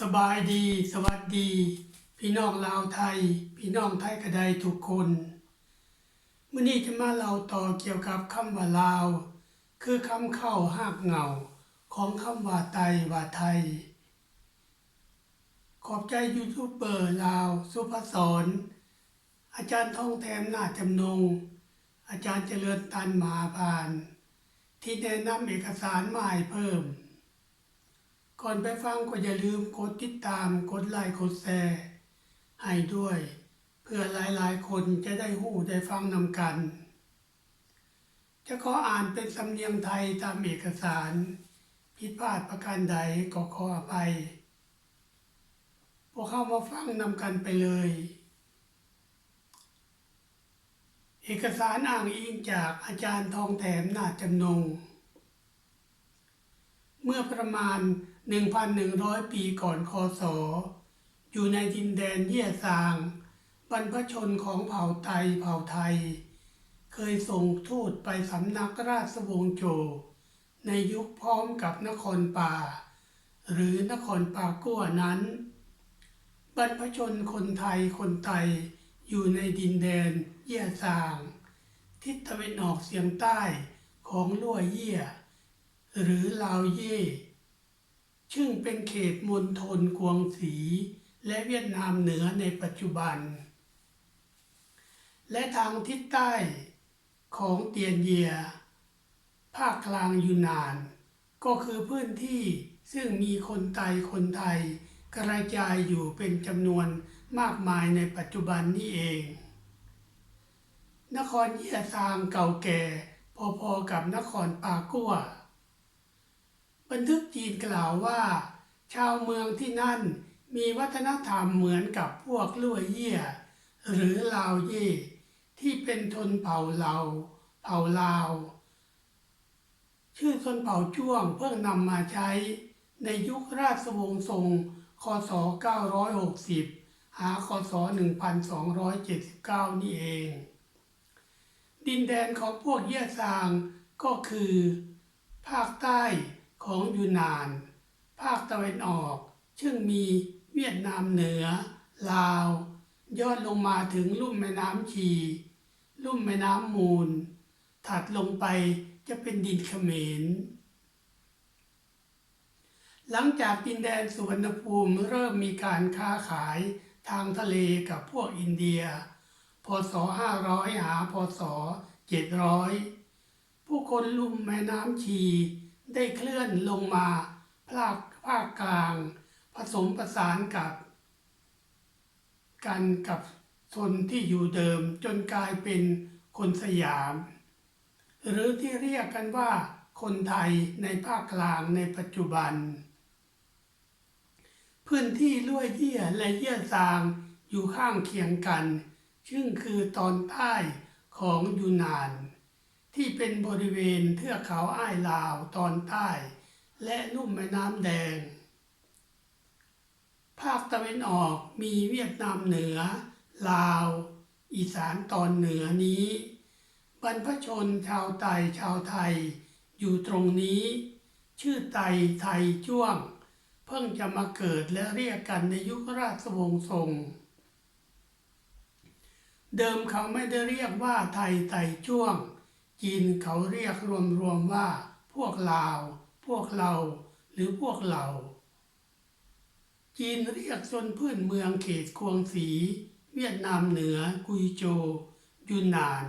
สบายดี สวัสดี พี่น้องลาวไทย พี่น้องไทยกระไดทุกคนมื่อนี้จะมาเล่าต่อเกี่ยวกับคำว่าลาว คือคำเข้าหากเหงาของคำว่าไตว่าไทย ขอบใจยูทูบเบอร์ลาว สุภศรอาจารย์ทองแถมนาจำนง อาจารย์เจริญตันมหาพาน ที่แนะนำเอกสารมาให้เพิ่ม ก่อนไปฟังก็อย่าลืมกดติดตามกดไลค์กดแชร์ให้ด้วย เพื่อหลายๆ คนจะได้หู้ได้ฟังนำกัน จะขออ่านเป็นสำเนียงไทยตามเอกสาร ผิดพลาดประการใดก็ขออภัยพวกเข้ามาฟังนำกันไปเลย เอกสารอ้างอิงจากอาจารย์ทองแถมนาจจำนง เมื่อประมาณ 1,100 ปีก่อนคศ อยู่ในดินแดนเยี่ยซาง บรรพชนของเผ่าไตเผ่าไทย เคยส่งทูตไปสำนักราชวงศ์โจ ในยุคพร้อมกับนครป่า หรือนครป่ากั้วนั้น บรรพชนคนไทยคนไตอยู่ในดินแดนเยี่ยซาง ทิศตะวันออกเฉียงใต้ของลั่วเยี่ย หรือลาวเย่ ซึ่งเป็นเขตมณฑลกวงศรีและเวียดนามเหนือในปัจจุบัน และทางทิศใต้ของเตียนเยีย ภาคกลางยูนนาน ก็คือพื้นที่ซึ่งมีคนไทยคนไทยกระจายอยู่เป็นจำนวนมากมายในปัจจุบันนี้เอง นครเยียซางเก่าแก่พอๆกับนครปากัว บันทึกจีนกล่าวว่า ชาวเมืองที่นั่นมีวัฒนธรรมเหมือนกับพวกลั่วเยี่ย หรือลาวเย่ที่เป็นชนเผ่าเลาเผ่าลาว ชื่อชนเผ่าจ้วงเพิ่งนำมาใช้ในยุคราชวงศ์ทรงคศ 960 หาคศ 1279 นี่เอง ดินแดนของพวกเยี่ยซางก็คือ ภาคใต้ ของยูนนาน ภาคตะวันออก ซึ่งมีเวียดนามเหนือ ลาว ยอดลงมาถึงลุ่มแม่น้ำชี ลุ่มแม่น้ำมูล ถัดลงไปจะเป็นดินเขมร หลังจากดินแดนสุวรรณภูมิเริ่มมีการค้าขายทางทะเลกับพวกอินเดีย พศ 500 หา พศ 700 ผู้คนลุ่มแม่น้ำชี ได้เคลื่อนลงมาภาคภาคกลาง ผสมประสานกับ กันกับชนที่อยู่เดิมจนกลายเป็นคนสยาม หรือที่เรียกกันว่า คนไทยในภาคกลางในปัจจุบัน พื้นที่ลุ่ยเยี่ยและเยี่ยซางอยู่ข้างเคียงกัน ซึ่งคือตอนใต้ของยูนาน ที่เป็นบริเวณเทือกเขาอ้ายลาวตอนใต้ และลุ่มแม่น้ำแดง ภาคตะวันออกมีเวียดนามเหนือ ลาว อีสานตอนเหนือนี้ บรรพชนชาวไตชาวไทย อยู่ตรงนี้ ชื่อไตไทยจ้วง เพิ่งจะมาเกิดและเรียกกันในยุคราชวงศ์ทรงเดิมเขาไม่ได้เรียกว่าไทยไตจ้วง จีนเขาเรียกรวมๆว่า พวกลาว พวกเรา หรือพวกเรา จีนเรียกชนพื้นเมืองเขตควงสี เวียดนามเหนือ กุยโจยูนนาน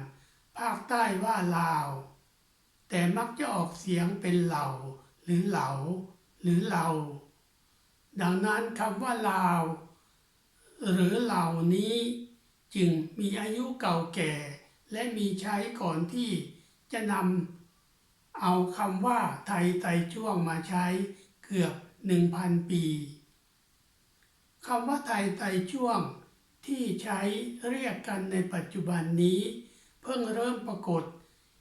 ภาคใต้ว่าลาว แต่มักจะออกเสียงเป็นเหล่า หรือเหลา หรือเรา ดังนั้นคำว่าลาว หรือเหล่านี้จึงมีอายุเก่าแก่และมีใช้ก่อนที่ จะนำเอาคำว่าไทยไตช่วงมาใช้เกือบหนึ่งพันปีคำว่าไทยไตช่วงที่ใช้เรียกกันในปัจจุบันนี้ เพิ่งเริ่มปรากฏ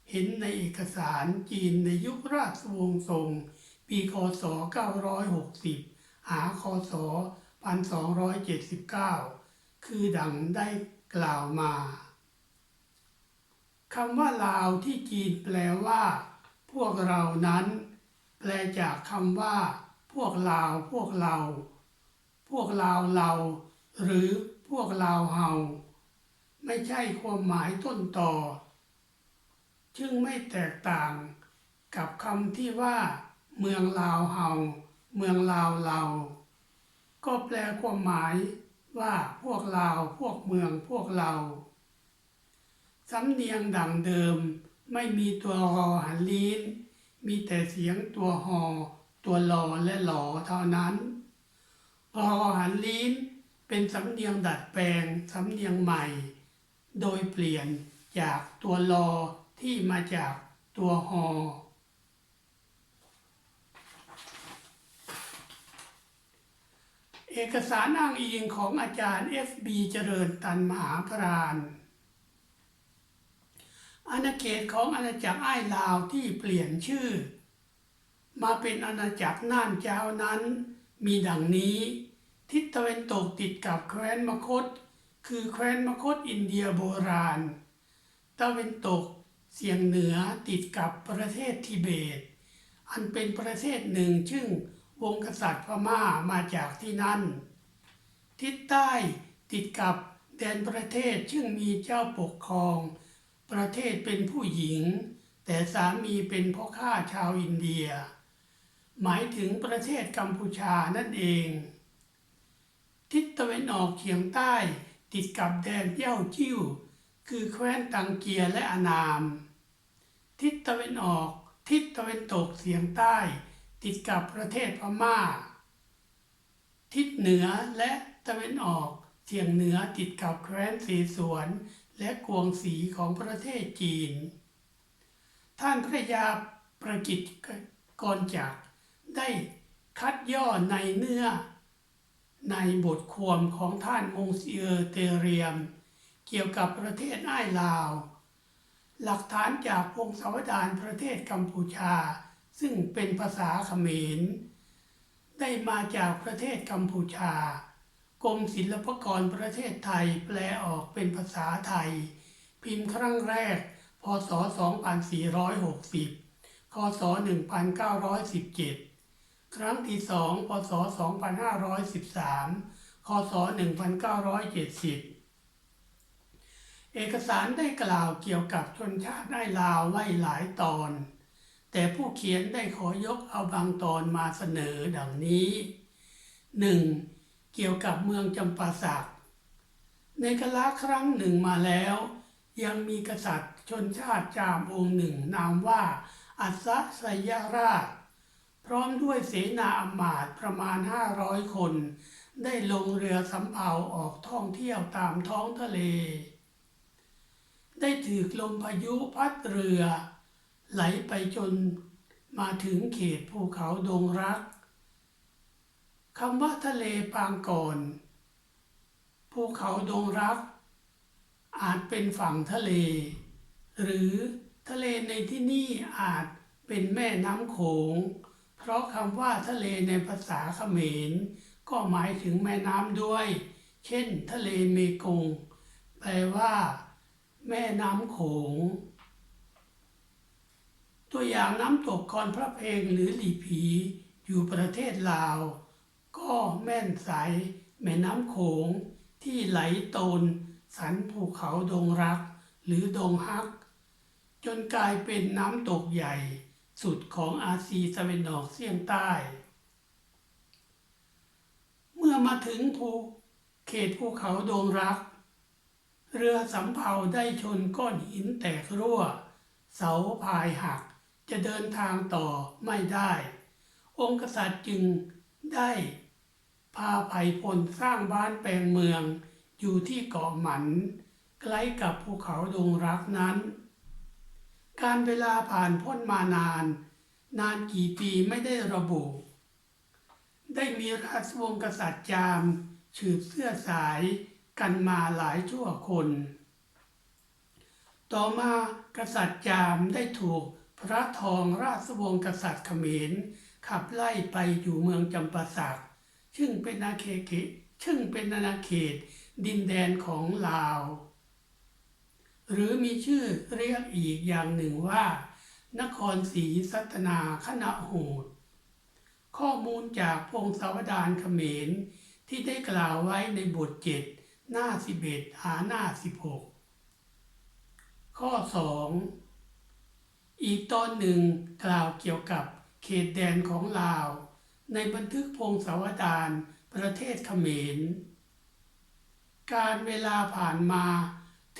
เห็นในเอกสารจีนในยุคราชวงศ์ทรงปีคศ 960 หาคศ 1279 คือดังได้กล่าวมา คำว่าลาวที่จีนแปลว่า พวกเรานั้น แปลจากคำว่า พวกลาวพวกเรา พวกลาวเรา หรือพวกลาวเฮาไม่ใช่ความหมายต้นต่อ จึงไม่แตกต่างกับคำที่ว่า เมืองลาวเฮาเมืองลาวเรา ก็แปลความหมายว่าพวกลาวพวกเมืองพวกเรา สำเนียงดังเดิม ไม่มีตัวรอหันลิ้น มีแต่เสียงตัวหอตัวหลอและหลอเท่านั้นรอหันลิ้นเป็นสำเนียงดัดแปลงสำเนียงใหม่ โดยเปลี่ยนจากตัวลอที่มาจากตัวหอเอกสารอ้างอิงของอาจารย์ F.B. เจริญตันมหาพราน อาณาเขตของอาณาจักรไอ้ลาวที่เปลี่ยนชื่อ มาเป็นอาณาจักรน่านเจ้านั้น มีดังนี้ ทิศตะวันตกติดกับแคว้นมคต คือแคว้นมคตอินเดียโบราณ ตะวันตกเสียงเหนือติดกับประเทศทิเบต อันเป็นประเทศหนึ่งซึ่งวงกษัตริย์พม่ามาจากที่นั่น ทิศใต้ติดกับแดนประเทศซึ่งมีเจ้าปกครอง ประเทศเป็นผู้หญิง แต่สามีเป็นพ่อข้าชาวอินเดีย หมายถึงประเทศกัมพูชานั่นเอง ทิศตะวันออกเฉียงใต้ติดกับแดนเย่าจิ้ว คือแคว้นตังเกียและอานาม ทิศตะวันออก ทิศตะวันตกเฉียงใต้ ติดกับประเทศพม่า ทิศเหนือและตะวันออกเฉียงเหนือติดกับแคว้นสีสวน และกวงสีของประเทศจีน ท่านพระยาประกิตกรจักรได้คัดย่อในเนื้อ ในบทความของท่านมงเซียเตเรียม เกี่ยวกับประเทศอ้ายลาว หลักฐานจากพงศาวดารประเทศกัมพูชา ซึ่งเป็นภาษาเขมร ได้มาจากประเทศกัมพูชา กรมศิลปากรประเทศไทยแปลออกเป็นภาษาไทย พิมพ์ครั้งแรก พศ 2460 คศ 1917 ครั้งที่สองพศ 2513 คศ 1970 เอกสารได้กล่าวเกี่ยวกับชนชาติได้ลาวไว้หลายตอน แต่ผู้เขียนได้ขอยกเอาบางตอนมาเสนอดังนี้ 1. เกี่ยวกับเมืองจำปาสัก ในกาลครั้งหนึ่งมาแล้ว ยังมีกษัตริย์ชนชาติจามองค์หนึ่งนามว่า อัศสยราช พร้อมด้วยเสนาอมาตย์ประมาณ 500 คน ได้ลงเรือสำเภาออกท่องเที่ยวตามท้องทะเล ได้ถือลมพายุพัดเรือ ไหลไปจนมาถึงเขตภูเขาดงรัก คำว่าทะเลปางก่อนภูเขาดงรัก อาจเป็นฝั่งทะเล หรือทะเลในที่นี่อาจเป็นแม่น้ำโขง เพราะคำว่าทะเลในภาษาเขมร ก็หมายถึงแม่น้ำด้วย เช่น ทะเลเมกง แปลว่า แม่น้ำโขง ตัวอย่างน้ำตกคอนพระเพลงหรือหลีผีอยู่ประเทศลาว ก็แม่นใสแม่น้ำโขงที่ไหลโตน สันภูเขาดงรัก หรือดงฮัก จนกลายเป็นน้ำตกใหญ่ สุดของอาซีตะวันออกเฉียงใต้ เมื่อมาถึงภูเขตภูเขาดงรัก เรือสำเภาได้ชนก้อนหินแตกรั่ว เสาพายหักจะเดินทางต่อไม่ได้ องค์กษัตริย์จึงได้ พาไผ่พลสร้างบ้านแปลงเมือง อยู่ที่เกาะหมัน ใกล้กับภูเขาดงรักนั้น การเวลาผ่านพ้นมานาน นานกี่ปีไม่ได้ระบุ ได้มีราชวงศ์กษัตริย์จามสืบเสื้อสายกันมาหลายชั่วคน ต่อมากษัตริย์จามได้ถูกพระทองราชวงศ์กษัตริย์เขมรขับไล่ไปอยู่เมืองจำปาสัก ซึ่งเป็นอาเขตซึ่งเป็นอาณาเขตดินแดนของลาว หรือมีชื่อเรียกอีกอย่างหนึ่งว่า นครศรีสัตนาคณะโหด ข้อมูลจากพงศาวดารเขมรที่ได้กล่าวไว้ในบทเจ็ดหน้าสิบเอ็ดหาหน้าสิบหกข้อสองอีกตอนหนึ่งกล่าวเกี่ยวกับเขตแดนของลาว ในบันทึกพงศาวดารประเทศเขมร การเวลาผ่านมา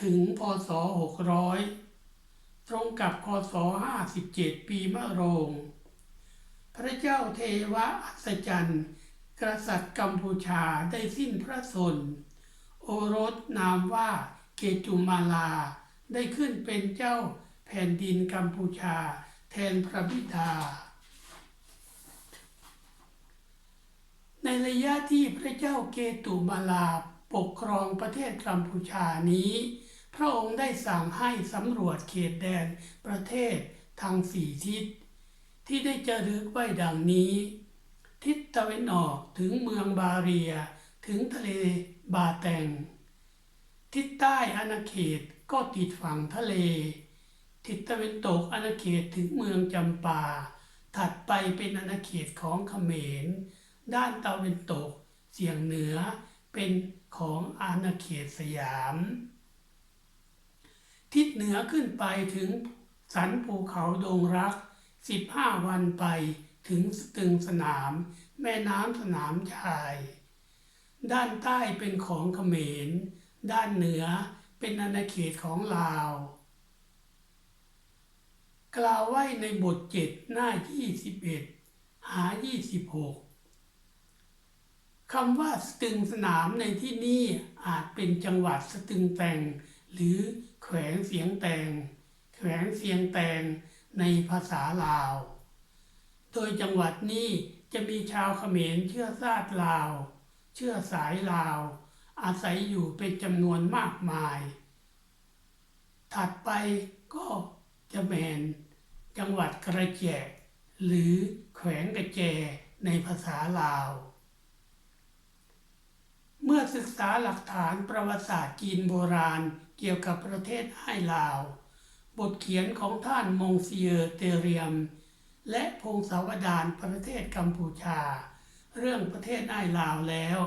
ถึงพศ 600 ตรงกับคศ 57 ปีมะโรง พระเจ้าเทวะอัศจรรย์ กษัตริย์กัมพูชาได้สิ้นพระชนม์โอรสนามว่าเกจุมาลาได้ขึ้นเป็นเจ้าแผ่นดินกัมพูชาแทนพระบิดา ในระยะที่พระเจ้าเกตุมาลาปกครองประเทศกัมพูชานี้ พระองค์ได้สั่งให้สำรวจเขตแดนประเทศทางสี่ทิศ ที่ได้จะรึกไว้ดังนี้ ทิศตะวันออกถึงเมืองบาเรียถึงทะเลบาแตง ทิศใต้อาณาเขตก็ติดฝั่งทะเล ทิศตะวันตกอาณาเขตถึงเมืองจำปา ถัดไปเป็นอาณาเขตของเขมร ด้านตะวันตกเสียงเหนือเป็นของอาณาเขตสยาม ทิศเหนือขึ้นไปถึงสันภูเขาดงรัก 15 วันไปถึงสตึงสนาม แม่น้ำสนามชาย ด้านใต้เป็นของเขมร ด้านเหนือเป็นอาณาเขตของลาว กล่าวไว้ในบทเจ็ดหน้า 21 หา 26 คำว่าสตึงสนามในที่นี้อาจเป็นจังหวัดสตึงแตงหรือแขวงเสียงแตงแขวงเสียงแตงในภาษาลาว โดยจังหวัดนี้จะมีชาวเขมรเชื้อชาติลาว เชื้อสายลาว อาศัยอยู่เป็นจำนวนมากมาย ถัดไปก็จะแมนจังหวัดกระแจหรือแขวงกระแจในภาษาลาว เมื่อศึกษาหลักฐานประวัติศาสตร์จีนโบราณเกี่ยวกับประเทศไห้ลาว บทเขียนของท่านมงเซียเตเรียม และพงศาวดารประเทศกัมพูชา เรื่องประเทศไอ้ลาวแล้ว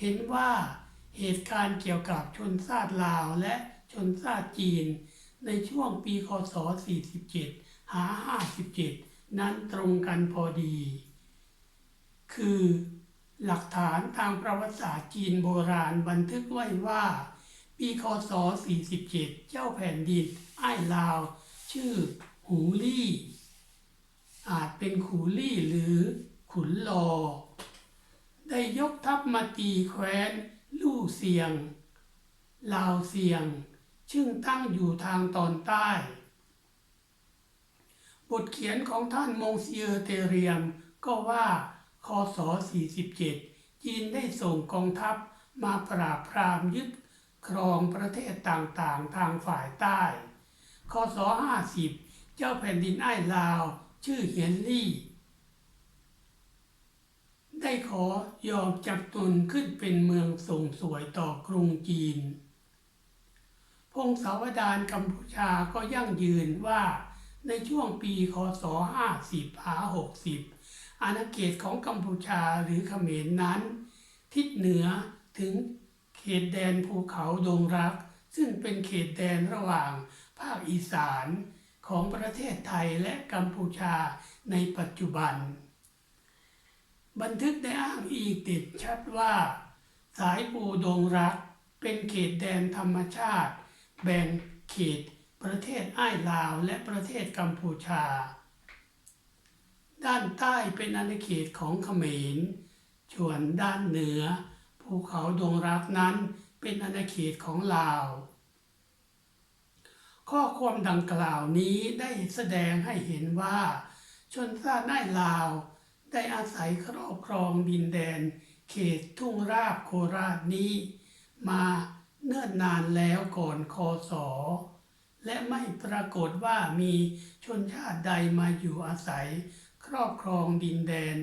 เห็นว่าเหตุการณ์เกี่ยวกับชนชาติลาวและชนชาติจีน ในช่วงปีคศ 47 หา 57 นั้นตรงกันพอดี คือ หลักฐานทางประวัติศาสตร์จีนโบราณบันทึกไว้ว่า ปีคศ 47 เจ้าแผ่นดินไอ้ลาว ชื่อหูลี่ อาจเป็นขูลี่หรือขุนลอ ได้ยกทัพมาตีแคว้นลู่เสียง ลาวเสียง ซึ่งตั้งอยู่ทางตอนใต้ บทเขียนของท่านมงเซียเตเรียมก็ว่า คศ 47 จีนได้ส่งกองทัพมาปราบปรามยึดครองประเทศต่างๆ ทางฝ่ายใต้ คศ 50 เจ้าแผ่นดินไอ้ลาว ชื่อเฮียนลี่ ได้ขอยอมจับตุนขึ้นเป็นเมืองส่งสวยต่อกรุงจีน พงศาวดารกัมพูชาก็ยั่งยืนว่าในช่วงปี คศ 50หา60 อาณาเขตของกัมพูชาหรือเขมรนั้น ทิศเหนือถึงเขตแดนภูเขาดงรัก ซึ่งเป็นเขตแดนระหว่างภาคอีสานของประเทศไทยและกัมพูชาในปัจจุบัน บันทึกได้อ้างอีกติดชัดว่า สายปูดงรัก เป็นเขตแดนธรรมชาติ แบ่งเขตประเทศอ้ายลาวและประเทศกัมพูชา ด้านใต้เป็นอาณาเขตของเขมรส่วนด้านเหนือ ภูเขาดงรักนั้นเป็นอาณาเขตของลาว ข้อความดังกล่าวนี้ได้แสดงให้เห็นว่า ชนชาติได้ลาวได้อาศัยครอบครองดินแดน เขตทุ่งราบโคราชนี้ มาเนิ่นนานแล้วก่อนคศและไม่ปรากฏว่ามีชนชาติใดมาอยู่อาศัย ครอบครองดินแดน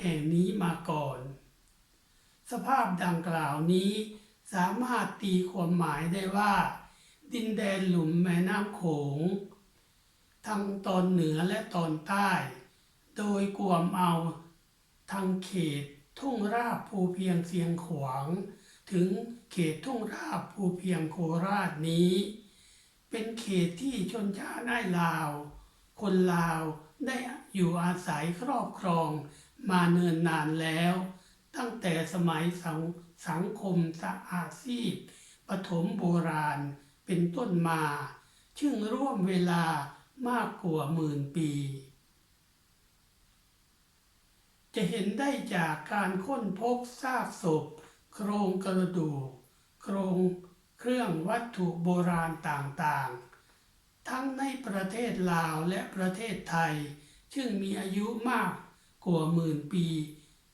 แห่งนี้มาก่อน สภาพดังกล่าวนี้สามารถตีความหมายได้ว่า ดินแดนหลุมแม่น้ำโขง ทั้งตอนเหนือและตอนใต้ โดยกวมเอาทางเขตทุ่งราบภูเพียงเสียงขวาง ถึงเขตทุ่งราบภูเพียงโคราชนี้ เป็นเขตที่ชนชาติได้ลาว คนลาวได้ อยู่อาศัยครอบครองมาเนินนานแล้ว ตั้งแต่สมัยสังสงคมสะอาชีพปฐมโบราณเป็นต้นมาซึ่งร่วมเวลามากกว่าหมื่นปี จะเห็นได้จากการค้นพบซากศพ โครงกระดูก โครงเครื่องวัตถุโบราณต่างๆ ทั้งในประเทศลาวและประเทศไทย ซึ่งมีอายุมากกว่าหมื่นปี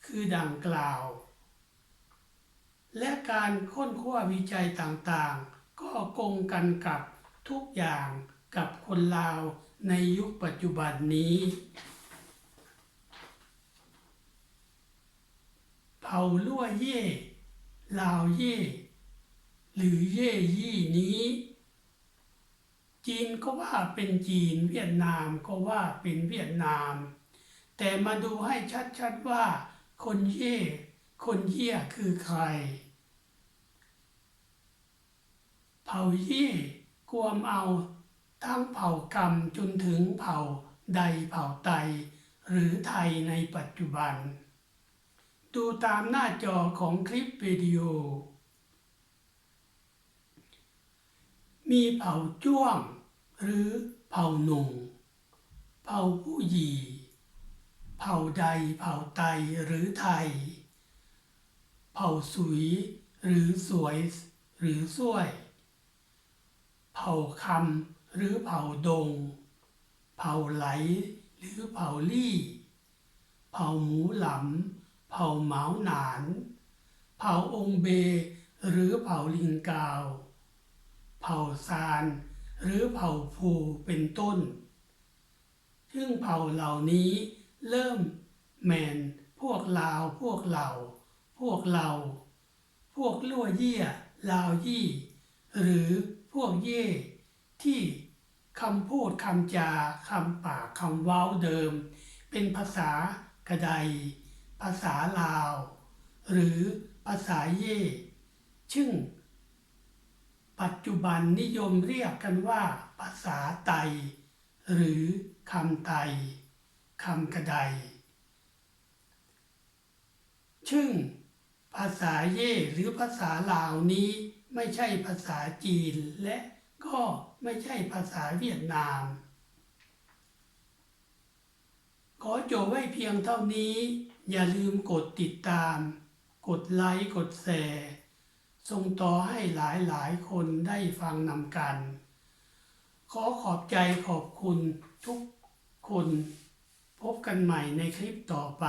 คือดังกล่าว และการค้นคว้าวิจัยต่างๆ ก็กงกันกับทุกอย่างกับคนลาวในยุคปัจจุบันนี้ เผาลั่วเย่ ลาวเย่ หรือเย่ยี่นี้ จีนก็ว่าเป็นจีนเวียดนามก็ว่าเป็นเวียดนาม แต่มาดูให้ชัดๆว่า คนเย่คนเยี่ยคือใคร เผ่าเย่กวมเอาทั้งเผ่ากรรมจนถึงเผ่าใดเผ่าไต หรือไทยในปัจจุบัน ดูตามหน้าจอของคลิปวิดีโอ มีเผ่าจ้วง หรือเผ่าหนุ่ง เผ่าผู้หยีเผ่าใดเผ่าไตหรือไทย เผ่าสุยหรือสวยหรือสวย เผ่าคำหรือเผ่าดง เผ่าไหลหรือเผ่าลี่ เผ่าหมูหลำเผ่าเหมาหนาน เผ่าองค์เบหรือเผ่าลิงกาว เผ่าซาน หรือเผ่าภูเป็นต้น ซึ่งเผ่าเหล่านี้เริ่มแมนพวกลาวพวกเหล่า พวกเรา พวกลั่วเยี่ยลาวยี่ หรือพวกเย่ที่คำพูดคำจาคำปากคำเว้าเดิม เป็นภาษากระไดภาษาลาว หรือภาษาเย่ซึ่ง ปัจจุบันนิยมเรียกกันว่า ภาษาไต หรือคำไตคำกระไดซึ่งภาษาเย่หรือภาษาลาวนี้ไม่ใช่ภาษาจีนและก็ไม่ใช่ภาษาเวียดนาม ขอจบไว้เพียงเท่านี้ อย่าลืมกดติดตาม กดไลค์ กดแชร์ ส่งต่อให้หลายหลายคนได้ฟังนำกัน ขอขอบใจขอบคุณทุกคน พบกันใหม่ในคลิปต่อไป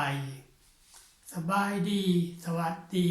สบายดี สวัสดี